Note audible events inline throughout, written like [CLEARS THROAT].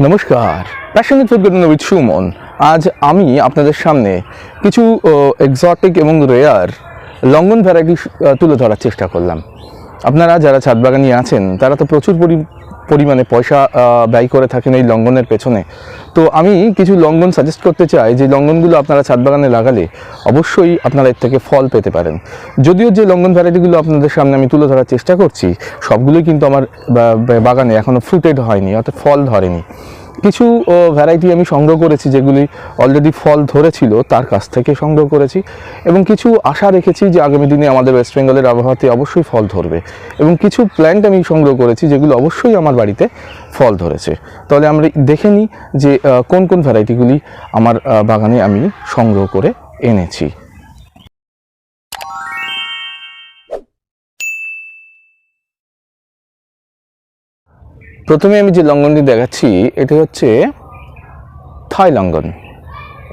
নমস্কার। প্যাশনে garden with Suman. আজ আমি আপনাদের সামনে কিছু এক্সটিক এবং রেয়ার লঙ্ঘন ভ্যারাইটি তুলে ধরার চেষ্টা করলাম। আপনারা যারা ছাদ বাগানি আছেন, তারা তো প্রচুর পরি- পরিমাণে পয়সা ব্যয় করে থাকেন এই লঙ্ঘনের পেছনে। তো আমি কিছু লঙ্ঘন সাজেস্ট করতে চাই, যে লঙ্ঘনগুলো আপনারা ছাদ বাগানে লাগালে অবশ্যই আপনারা এর থেকে ফল পেতে পারেন। যদিও যে লঙ্ঘন ভ্যারাইটিগুলো আপনাদের সামনে আমি তুলে ধরার চেষ্টা করছি, সবগুলোই কিন্তু আমার বাগানে এখনও ফ্রুটেড হয়নি, অর্থাৎ ফল ধরেনি। কিছু ভ্যারাইটি আমি সংগ্রহ করেছি যেগুলি অলরেডি ফল ধরেছিল, তার কাছ থেকে সংগ্রহ করেছি এবং কিছু আশা রেখেছি যে আগামী দিনে আমাদের ওয়েস্ট বেঙ্গলের আবহাওয়াতে অবশ্যই ফল ধরবে এবং কিছু প্ল্যান্ট আমি সংগ্রহ করেছি যেগুলো অবশ্যই আমার বাড়িতে ফল ধরেছে। তাহলে আমরা দেখে নিই যে কোন কোন ভ্যারাইটিগুলি আমার বাগানে আমি সংগ্রহ করে এনেছি। প্রথমে আমি যে লঙ্ঘনটি দেখাচ্ছি, এটি হচ্ছে থাই লঙ্ঘন।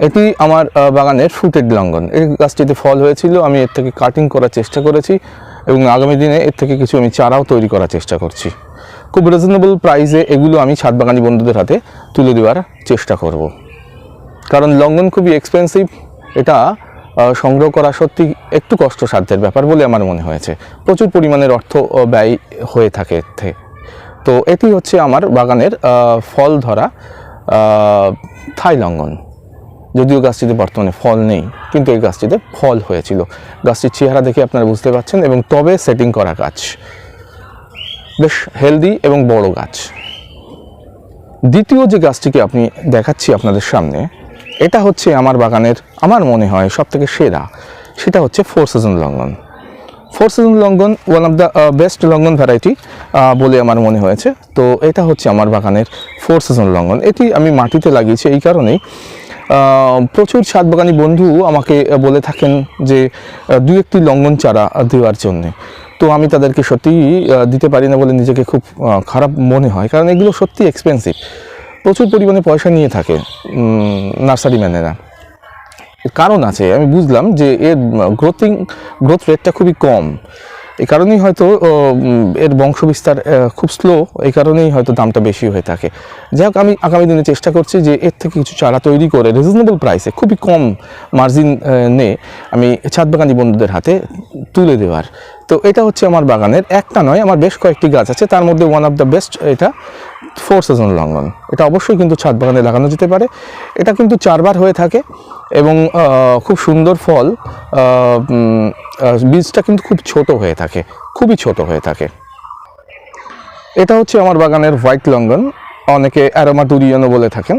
এটি আমার বাগানের ফ্রুটেড লঙ্ঘন। এই গাছটিতে ফল হয়েছিল, আমি এর থেকে কাটিং করার চেষ্টা করেছি এবং আগামী দিনে এর থেকে কিছু আমি চারাও তৈরি করার চেষ্টা করছি। খুব রিজনেবল প্রাইসে এগুলো আমি ছাদ বাগানি বন্ধুদের হাতে তুলে দেওয়ার চেষ্টা করব। কারণ লঙ্ঘন খুবই এক্সপেন্সিভ এটা সংগ্রহ করা সত্যি একটু কষ্টসাধ্যের ব্যাপার বলে আমার মনে হয়েছে। প্রচুর পরিমাণের অর্থ ব্যয় হয়ে থাকে এর থেকে তো এটি হচ্ছে আমার বাগানের ফল ধরা আহ, থাই লঙ্ঘন। যদিও গাছটিতে বর্তমানে ফল নেই কিন্তু এই গাছটিতে ফল হয়েছিল। গাছটির চেহারা দেখে আপনারা বুঝতে পারছেন এবং তবে সেটিং করা গাছ। বেশ হেলদি এবং বড় গাছ। দ্বিতীয় যে গাছটিকে আপনি দেখাচ্ছি আপনাদের সামনে এটা হচ্ছে আমার বাগানের আমার মনে হয় সব থেকে সেরা সেটা হচ্ছে four season longan. Four season longan one of the best longan variety বলে আমার মনে হয়েছে। তো এটা হচ্ছে আমার বাগানের ফোর সিজন লঙ্ঘন এটি আমি মাটিতে লাগিয়েছি এই কারণেই। প্রচুর ছাদ বাগানি বন্ধু আমাকে বলে থাকেন যে দু একটি লঙ্ঘন চারা দেওয়ার জন্যে। তো আমি তাদেরকে সত্যিই দিতে পারি না বলে নিজেকে খুব খারাপ মনে হয়। কারণ এগুলো সত্যি এক্সপেন্সিভ প্রচুর পরিমাণে পয়সা নিয়ে থাকে নার্সারি ম্যানেরা এর। কারণ আছে, আমি বুঝলাম যে এর গ্রোথিং গ্রোথ রেটটা খুবই কম। এই কারণেই হয়তো এর বংশবিস্তার খুব স্লো এই কারণেই হয়তো দামটা বেশি হয়ে থাকে। যাই হোক, আমি আগামী দিনে চেষ্টা করছি যে এর থেকে কিছু চারা তৈরি করে রিজনেবল প্রাইসে খুবই কম মার্জিন নে, আমি ছাদ বাগানি বন্ধুদের হাতে তুলে দেওয়ার তো এটা হচ্ছে আমার বাগানের, একটা নয়, আমার বেশ কয়েকটি গাছ আছে, তার মধ্যে ওয়ান অফ দ্য বেস্ট এটা ফোর সিজন লঙ্ঘন এটা অবশ্যই কিন্তু ছাদ বাগানে লাগানো যেতে পারে। এটা কিন্তু চারবার হয়ে থাকে এবং খুব সুন্দর ফল বীজটা কিন্তু খুব ছোট হয়ে থাকে, খুবই ছোট হয়ে থাকে। এটা হচ্ছে আমার বাগানের হোয়াইট লঙ্ঘন, অনেকে অ্যারোমা দুরিয়ানো বলে থাকেন।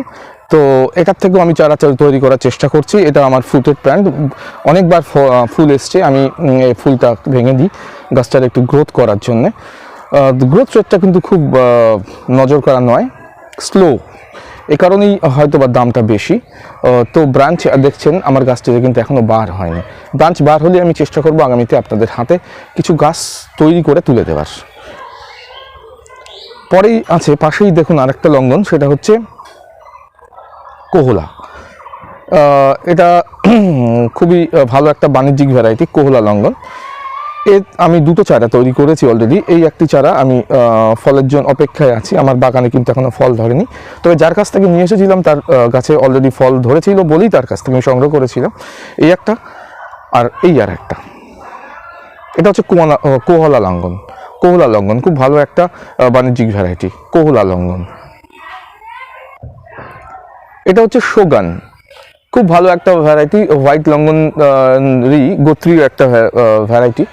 তো এটার থেকেও আমি চারা তৈরি করার চেষ্টা করছি। এটা আমার ফ্রুটেড প্ল্যান্ট অনেকবার ফুল এসছে। আমি ফুলটা ভেঙে দিই গাছটার একটু গ্রোথ করার জন্যে। গ্রোথ রেটটা কিন্তু খুব নজর করা নয় স্লো এ কারণেই হয়তো বা দামটা বেশি। তো ব্রাঞ্চ দেখছেন, আমার গাছটিতে কিন্তু এখনও বার হয়নি। ব্রাঞ্চ বার হলে আমি চেষ্টা করব আগামীতে আপনাদের হাতে কিছু গাছ তৈরি করে তুলে দেওয়ার পরেই আছে, পাশেই দেখুন আরেকটা লঙ্ঘন, সেটা হচ্ছে কোহলা। এটা [CLEARS THROAT] খুবই ভালো একটা বাণিজ্যিক ভ্যারাইটি কোহলা লঙ্গন। এর আমি দুটো চারা তৈরি করেছি অলরেডি এই একটি চারা আমি ফলের জন্য অপেক্ষায় আছি। আমার বাগানে কিন্তু এখনও ফল ধরেনি। তবে যার কাছ থেকে নিয়ে এসেছিলাম, তার গাছে অলরেডি ফল ধরেছিল বলেই তার কাছ থেকে আমি সংগ্রহ করেছিলাম। এই একটা আর এই আর একটা। এটা হচ্ছে কোহলা কোহলা লঙ্ঘন কোহলা লঙ্ঘন খুব ভালো একটা বাণিজ্যিক ভ্যারাইটি কোহলা লঙ্ঘন এটা হচ্ছে সোগান খুব ভালো একটা ভ্যারাইটি হোয়াইট লঙ্ঘন রি, গোত্রীয় একটা ভ্যারাইটি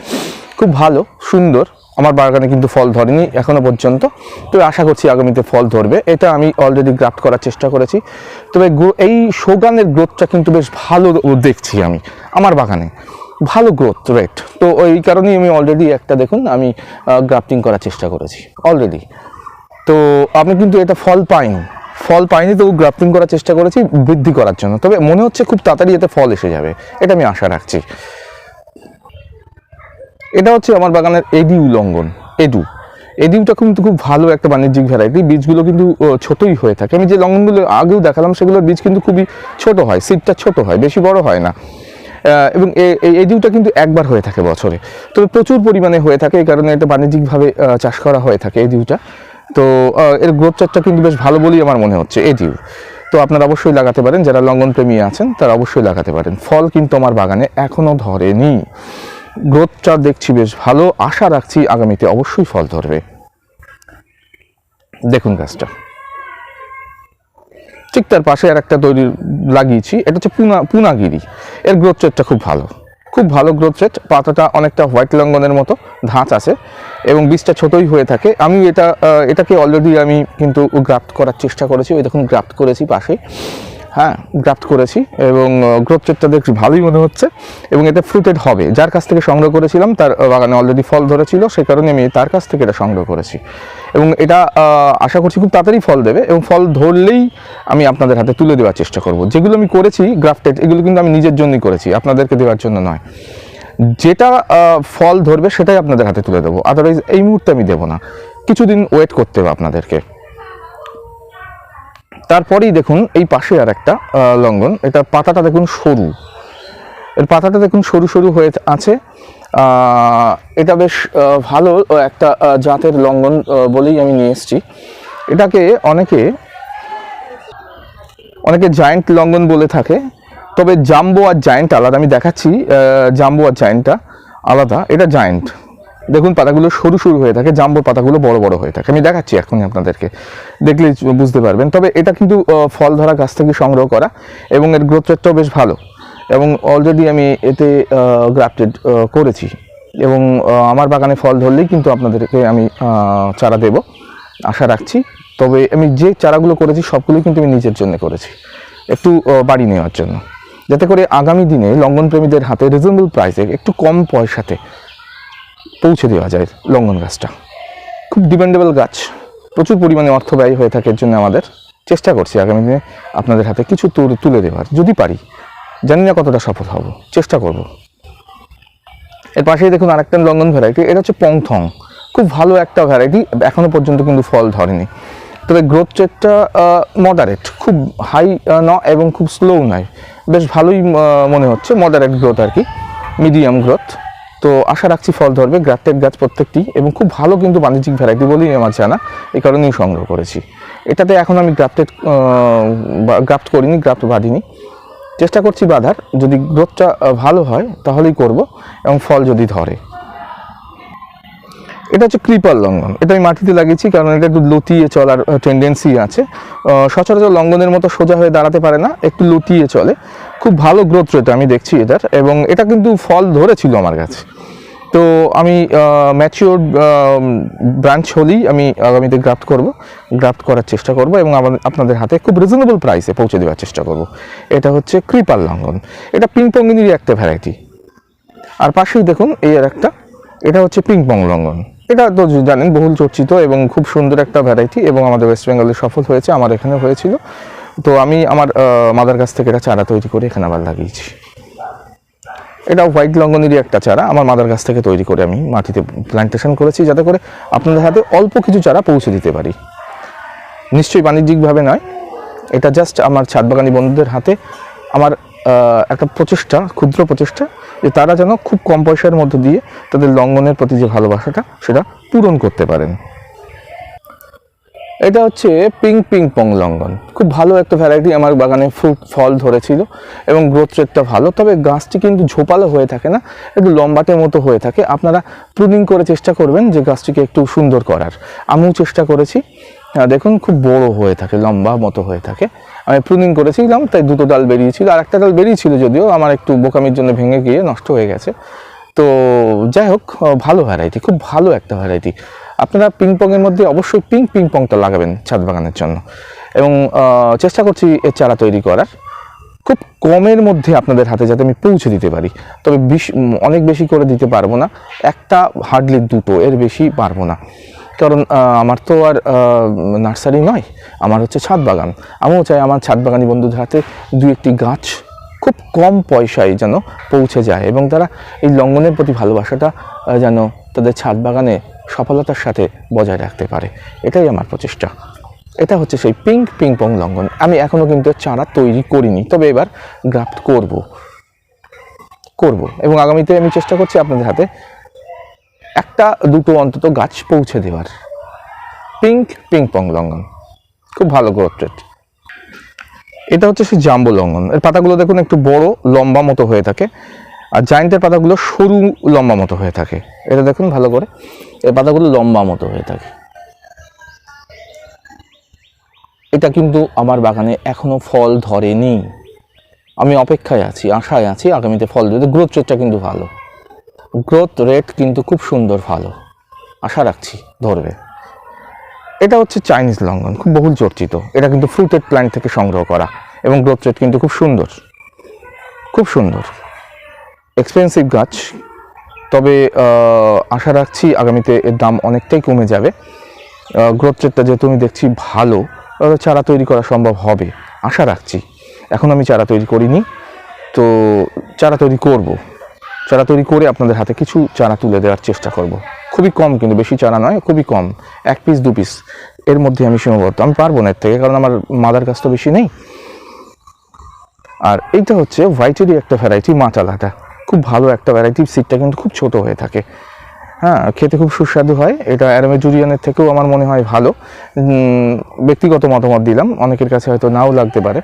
খুব ভালো, সুন্দর। আমার বাগানে কিন্তু ফল ধরেনি এখনও পর্যন্ত। তো আশা করছি আগামীতে ফল ধরবে। এটা আমি অলরেডি গ্রাফট করার চেষ্টা করেছি। তবে এই সোগানের গ্রোথটা কিন্তু বেশ ভালো দেখছি আমি, আমার বাগানে। ভালো গ্রোথ রেট তো এই কারণেই আমি অলরেডি একটা দেখুন, আমি গ্রাফটিং করার চেষ্টা করেছি অলরেডি তো আমি কিন্তু এটা ফল পাইনি। ফল পাইনি, তবু গ্রাফটিং করার চেষ্টা করেছি, বৃদ্ধি করার জন্য। তবে মনে হচ্ছে খুব তাড়াতাড়ি এতে ফল এসে যাবে, এটা আমি আশা রাখছি। এটা হচ্ছে আমার বাগানের এডিউ লঙ্ঘন এডু। এডিউটা কিন্তু খুব ভালো একটা বাণিজ্যিক ভ্যারাইটি বীজগুলো কিন্তু ছোটই হয়ে থাকে। আমি যে লঙ্গনগুলো আগেও দেখালাম, সেগুলোর বীজ কিন্তু খুবই ছোট হয় সিডটা ছোট হয়, বেশি বড় হয় না। এবং এ- এই এই ডিউটা কিন্তু একবার হয়ে থাকে বছরে। তবে প্রচুর পরিমাণে হয়ে থাকে, এই কারণে এটা বাণিজ্যিকভাবে চাষ করা হয়ে থাকে এই ডিউটা তো এর গ্রোথ চার্টটা কিন্তু বেশ ভালো বলেই আমার মনে হচ্ছে ডিউ তো আপনারা অবশ্যই লাগাতে পারেন, যারা লঙ্ঘন প্রেমী আছেন, তারা অবশ্যই লাগাতে পারেন। ফল কিন্তু আমার বাগানে এখনও ধরেনি। গ্রোথ চার্ট দেখছি বেশ ভালো, আশা রাখছি আগামীতে অবশ্যই ফল ধরবে। দেখুন গাছটা। ঠিক তার পাশে আর একটা তৈরি লাগিয়েছি, এটা হচ্ছে পুনা, পুনাগিরি। এর গ্রোথ রেটটা খুব ভালো। খুব ভালো গ্রোথ রেট পাতাটা অনেকটা হোয়াইট লঙ্গনের মতো, ধাঁচ আছে এবং বীজটা ছোটোই হয়ে থাকে। আমি এটা এটাকে অলরেডি আমি কিন্তু গ্রাফট করার চেষ্টা করেছি। ওই দেখুন গ্রাফট করেছি পাশে। হ্যাঁ গ্রাফট করেছি এবং গ্রোথ রেটটা দেখছি ভালোই মনে হচ্ছে এবং এটা ফ্রুটেড হবে। যার কাছ থেকে সংগ্রহ করেছিলাম, তার বাগানে অলরেডি ফল ধরেছিল, সে কারণে আমি তার কাছ থেকে এটা সংগ্রহ করেছি। এবং এটা আশা করছি খুব তাড়াতাড়ি ফল দেবে এবং ফল ধরলেই আমি আপনাদের হাতে তুলে দেওয়ার চেষ্টা করব। যেগুলো আমি করেছি গ্রাফটেড এগুলো কিন্তু আমি নিজের জন্যই করেছি, আপনাদেরকে দেওয়ার জন্য নয়। যেটা ফল ধরবে সেটাই আপনাদের হাতে তুলে দেবো আদারওয়াইজ এই মুহূর্তে আমি দেবো না। কিছুদিন ওয়েট করতে হবে আপনাদেরকে। তারপরেই দেখুন এই পাশে আর একটা লঙ্ঘন। এটা পাতাটা দেখুন সরু। এর পাতাটা দেখুন সরু সরু হয়ে আছে। এটা বেশ ভালো একটা জাতের লঙ্ঘন বলেই আমি নিয়ে এসেছি। এটাকে অনেকে অনেকে জায়েন্ট লঙ্ঘন বলে থাকে। তবে জাম্বো আর জায়েন্ট আলাদা। আমি দেখাচ্ছি জাম্বো আর জায়েন্টটা আলাদা। এটা জায়েন্ট দেখুন, পাতাগুলো সরু সরু হয়ে থাকে জাম্বোর পাতাগুলো বড় বড় হয়ে থাকে। আমি দেখাচ্ছি এখনই আপনাদেরকে। দেখলে বুঝতে পারবেন। তবে এটা কিন্তু ফল ধরা গাছ থেকে সংগ্রহ করা এবং এর গ্রোথ রেটটাও বেশ ভালো। এবং অলরেডি আমি এতে গ্রাফটেড করেছি। এবং আমার বাগানে ফল ধরলেই কিন্তু আপনাদেরকে আমি চারা দেব। আশা রাখছি। তবে আমি যে চারাগুলো করেছি, সবগুলোই কিন্তু আমি নিজের জন্য করেছি। একটু বাড়ি নেওয়ার জন্য। যাতে করে আগামী দিনে লঙ্ঘন প্রেমীদের হাতে রিজনেবল প্রাইসে একটু কম পয়সাতে পৌঁছে দেওয়া যায় লঙ্ঘন গাছটা। খুব ডিপেন্ডেবল গাছ। প্রচুর পরিমাণে অর্থ ব্যয় হয়ে থাকে এর জন্য আমাদের। চেষ্টা করছি আগামী দিনে আপনাদের হাতে কিছু তুলে- দেওয়ার, যদি পারি। জানি না কতটা সফল হব। চেষ্টা করব। এর পাশেই দেখুন আরেকটা লঙ্ঘন ভ্যারাইটি এটা হচ্ছে পংথং। খুব ভালো একটা ভ্যারাইটি এখনও পর্যন্ত কিন্তু ফল ধরেনি। তবে গ্রোথ রেটটা মডারেট খুব হাই ন, এবং খুব স্লো নয়। বেশ ভালোই মনে হচ্ছে মডারেট গ্রোথ আর কি। মিডিয়াম গ্রোথ তো আশা রাখছি ফল ধরবে, গ্রাফটেড গাছ প্রত্যেকটি এবং খুব ভালো কিন্তু বাণিজ্যিক ভ্যারাইটি বলেই আমার জানা এই কারণেই সংগ্রহ করেছি। এটাতে এখন আমি গ্রাফটেড গ্রাফট করিনি, গ্রাফট বাঁধিনি। চেষ্টা করছি বাঁধার, যদি গ্রোথটা ভালো হয় তাহলেই করব এবং ফল যদি ধরে। এটা হচ্ছে ক্রিপার লঙ্ঘন। এটা আমি মাটিতে লাগিয়েছি কারণ এটা একটু লতিয়ে চলার টেন্ডেন্সি আছে। সচরাচর লঙ্ঘনের মতো সোজা হয়ে দাঁড়াতে পারে না, একটু লতিয়ে চলে। খুব ভালো গ্রোথ রেট আমি দেখছি এটার এবং এটা কিন্তু ফল ধরেছিল আমার কাছে। তো আমি ম্যাচিওর ব্রাঞ্চ হলেই আমি আগামীতে গ্রাফট করব গ্রাফট করার চেষ্টা করব এবং আপনাদের হাতে খুব রিজনেবল প্রাইসে পৌঁছে দেওয়ার চেষ্টা করব। এটা হচ্ছে ক্রিপার লঙ্ঘন। এটা পিংপঙ্গিনীরই একটা ভ্যারাইটি আর পাশেই দেখুন, এই আর একটা, এটা হচ্ছে পিংপং লঙ্ঘন। এটা তো জানেন, বহুল চর্চিত এবং খুব সুন্দর একটা ভ্যারাইটি এবং আমাদের ওয়েস্ট বেঙ্গলে সফল হয়েছে, আমার এখানে হয়েছিল। তো আমি আমার মাদার কাছ থেকে এটা চারা তৈরি করে এখানে আবার লাগিয়েছি। এটা হোয়াইট লঙ্গনেরই একটা চারা। আমার মাদার কাছ থেকে তৈরি করে আমি মাটিতে প্ল্যান্টেশন করেছি যাতে করে আপনাদের হাতে অল্প কিছু চারা পৌঁছে দিতে পারি। নিশ্চয়ই বাণিজ্যিকভাবে নয়। এটা জাস্ট আমার ছাদ বাগানি বন্ধুদের হাতে আমার একটা প্রচেষ্টা, ক্ষুদ্র প্রচেষ্টা যে তারা যেন খুব কম পয়সার মধ্য দিয়ে তাদের লঙ্ঘনের প্রতি যে ভালোবাসাটা সেটা পূরণ করতে পারেন। এটা হচ্ছে পিং পিং পং লঙ্ঘন। খুব ভালো একটা ভ্যারাইটি আমার বাগানে ফ্রুট ফল ধরেছিল এবং গ্রোথ রেটটা ভালো। তবে গাছটি কিন্তু ঝোপালো হয়ে থাকে না, একটু লম্বাটে মতো হয়ে থাকে। আপনারা প্রুনিং করে চেষ্টা করবেন যে গাছটিকে একটু সুন্দর করার। আমিও চেষ্টা করেছি। দেখুন, খুব বড় হয়ে থাকে, লম্বা মতো হয়ে থাকে। আমি প্রুনিং করেছিলাম, তাই দুটো ডাল বেরিয়েছিল। আর একটা ডাল বেরিয়েছিল যদিও, আমার একটু বোকামির জন্য ভেঙে গিয়ে নষ্ট হয়ে গেছে। তো যাই হোক ভালো ভ্যারাইটি খুব ভালো একটা ভ্যারাইটি আপনারা পিং পংয়ের মধ্যে অবশ্যই পিং পিং পংটা লাগাবেন ছাদ বাগানের জন্য। এবং চেষ্টা করছি এর চারা তৈরি করার। খুব কমের মধ্যে আপনাদের হাতে যাতে আমি পৌঁছে দিতে পারি। তবে অনেক বেশি করে দিতে পারব না। একটা হার্ডলি দুটো, এর বেশি পারব না। কারণ আমার তো আর নার্সারি নয়, আমার হচ্ছে ছাদ বাগান। আমিও চাই আমার ছাদ বাগানি বন্ধুদের হাতে দু একটি গাছ খুব কম পয়সায় যেন পৌঁছে যায় এবং তারা এই লঙ্ঘনের প্রতি ভালোবাসাটা যেন তাদের ছাদ বাগানে সফলতার সাথে বজায় রাখতে পারে। এটাই আমার প্রচেষ্টা। এটা হচ্ছে সেই পিঙ্ক পিং পং লঙ্ঘন। আমি এখনও কিন্তু চারা তৈরি করিনি, তবে এবার গ্রাফট করব। করব। এবং আগামীতে আমি চেষ্টা করছি আপনাদের হাতে একটা দুটো অন্তত গাছ পৌঁছে দেওয়ার। পিঙ্ক পিং পং লঙ্ঘন। খুব ভালো গ্রোথ রেট এটা হচ্ছে সেই জাম্বো লঙ্ঘন। এর পাতাগুলো দেখুন একটু বড়, লম্বা মতো হয়ে থাকে। আর জায়েন্টের পাতাগুলো সরু, লম্বা মতো হয়ে থাকে। এটা দেখুন ভালো করে। এর পাতাগুলো লম্বা মতো হয়ে থাকে। এটা কিন্তু আমার বাগানে এখনও ফল ধরেনি। আমি অপেক্ষায় আছি, আশায় আছি আগামীতে ফল দেবে গ্রোথ রেটটা কিন্তু ভালো। গ্রোথ রেট কিন্তু খুব সুন্দর ভালো। আশা রাখছি ধরবে। এটা হচ্ছে চাইনিজ লঙ্ঘন, খুব বহুল চর্চিত। এটা কিন্তু ফ্রুটেড প্ল্যান্ট থেকে সংগ্রহ করা এবং গ্রোথ রেট কিন্তু খুব সুন্দর। খুব সুন্দর। এক্সপেন্সিভ গাছ, তবে আশা রাখছি আগামীতে এর দাম অনেকটাই কমে যাবে। গ্রোথ রেটটা যেহেতু আমি দেখছি ভালো চারা তৈরি করা সম্ভব হবে। আশা রাখছি। এখন আমি চারা তৈরি করিনি। তো চারা তৈরি করব। চারা তৈরি করে আপনাদের হাতে কিছু চারা তুলে দেওয়ার চেষ্টা করব। খুবই কম কিন্তু বেশি চারা নয়, খুবই কম। এক পিস দু পিস এর মধ্যে আমি সীমাবদ্ধ। আমি পারব না এর থেকে, কারণ আমার মাদার কাছ তো বেশি নেই। আর এইটা হচ্ছে হোয়াইটেরই একটা ভ্যারাইটি মাটালাটা খুব ভালো একটা ভ্যারাইটি সিটটা কিন্তু খুব ছোট হয়ে থাকে। হ্যাঁ খেতে খুব সুস্বাদু হয়। এটা অ্যারোমেজুরিয়ানের থেকেও আমার মনে হয় ভালো। ব্যক্তিগত মতামত দিলাম। অনেকের কাছে হয়তো নাও লাগতে পারে।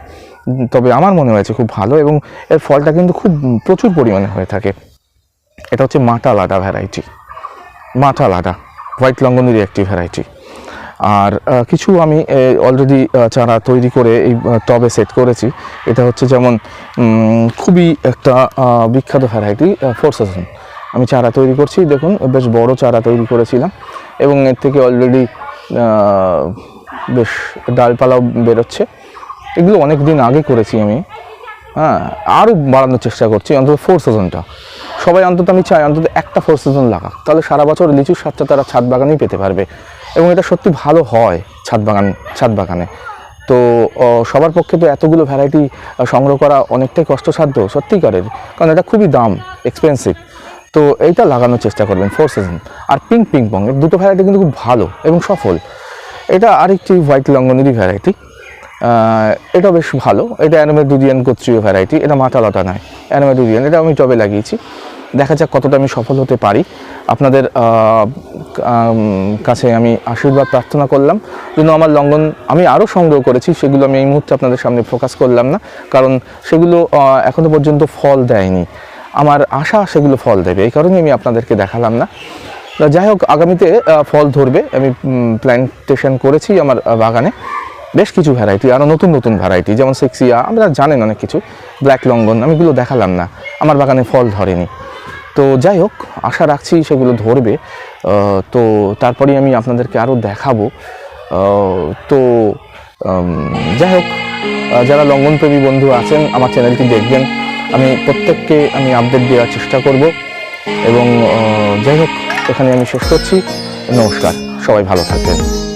তবে আমার মনে হয়েছে খুব ভালো এবং এর ফলটা কিন্তু খুব প্রচুর পরিমাণে হয়ে থাকে। এটা হচ্ছে মাটালাডা ভ্যারাইটি। মাটালাডা হোয়াইট লঙ্গনেরই একটি ভ্যারাইটি। আর কিছু আমি অলরেডি চারা তৈরি করে এই টবে সেট করেছি। এটা হচ্ছে যেমন খুবই একটা বিখ্যাত ভ্যারাইটি ফোর সিজন। আমি চারা তৈরি করছি, দেখুন বেশ বড় চারা তৈরি করেছিলাম এবং এর থেকে অলরেডি বেশ ডালপালাও বেরোচ্ছে। এগুলো অনেক দিন আগে করেছি আমি। হ্যাঁ আরও বাড়ানোর চেষ্টা করছি, অন্তত ফোর সিজনটা সবাই অন্তত আমি চাই, অন্তত একটা ফোর সিজন লাগাক, তাহলে সারা বছর লিচুর স্বাদটা তারা ছাদ বাগানেই পেতে পারবে। এবং এটা সত্যি ভালো হয় ছাদ বাগান, ছাদ বাগানে। তো সবার পক্ষে তো এতগুলো ভ্যারাইটি সংগ্রহ করা অনেকটাই কষ্টসাধ্য, সত্যিকারের। কারণ এটা খুবই দাম এক্সপেন্সিভ তো এইটা লাগানোর চেষ্টা করবেন ফোর সিজন আর পিঙ্ক পিং পং দুটো ভ্যারাইটি কিন্তু খুব ভালো এবং সফল। এটা আরেকটি হোয়াইট লঙ্গনেরই ভ্যারাইটি এটা বেশ ভালো। এটা অ্যানোমেডুরিয়ান গোত্রীয় ভ্যারাইটি এটা মাতালতা নয়। অ্যানোমেডুরিয়ান এটা আমি টবে লাগিয়েছি। দেখা যাক কতটা আমি সফল হতে পারি। আপনাদের কাছে আমি আশীর্বাদ প্রার্থনা করলাম। যেন আমার লঙ্ঘন আমি আরও সংগ্রহ করেছি সেগুলো আমি এই মুহূর্তে আপনাদের সামনে ফোকাস করলাম না। কারণ সেগুলো আহ, এখনও পর্যন্ত ফল দেয়নি। আমার আশা সেগুলো ফল দেবে। এই কারণে আমি আপনাদেরকে দেখালাম না। যাই হোক, আগামীতে ফল ধরবে। আমি প্ল্যান্টেশন করেছি আমার বাগানে। বেশ কিছু ভ্যারাইটি আরও নতুন নতুন ভ্যারাইটি যেমন সেক্সিয়া আমরা জানেন অনেক কিছু। ব্ল্যাক লঙ্গন আমি এগুলো দেখালাম না। আমার বাগানে ফল ধরেনি। তো যাই হোক, আশা রাখছি সেগুলো ধরবে। তো তারপরেই আমি আপনাদেরকে আরও দেখাবো। তো যাই হোক যারা লঙ্ঘনপ্রেমী বন্ধু আছেন, আমার চ্যানেলটি দেখবেন। আমি প্রত্যেককে আমি আপডেট দেওয়ার চেষ্টা করব এবং যাই হোক, এখানে আমি শেষ করছি। নমস্কার, সবাই ভালো থাকবেন।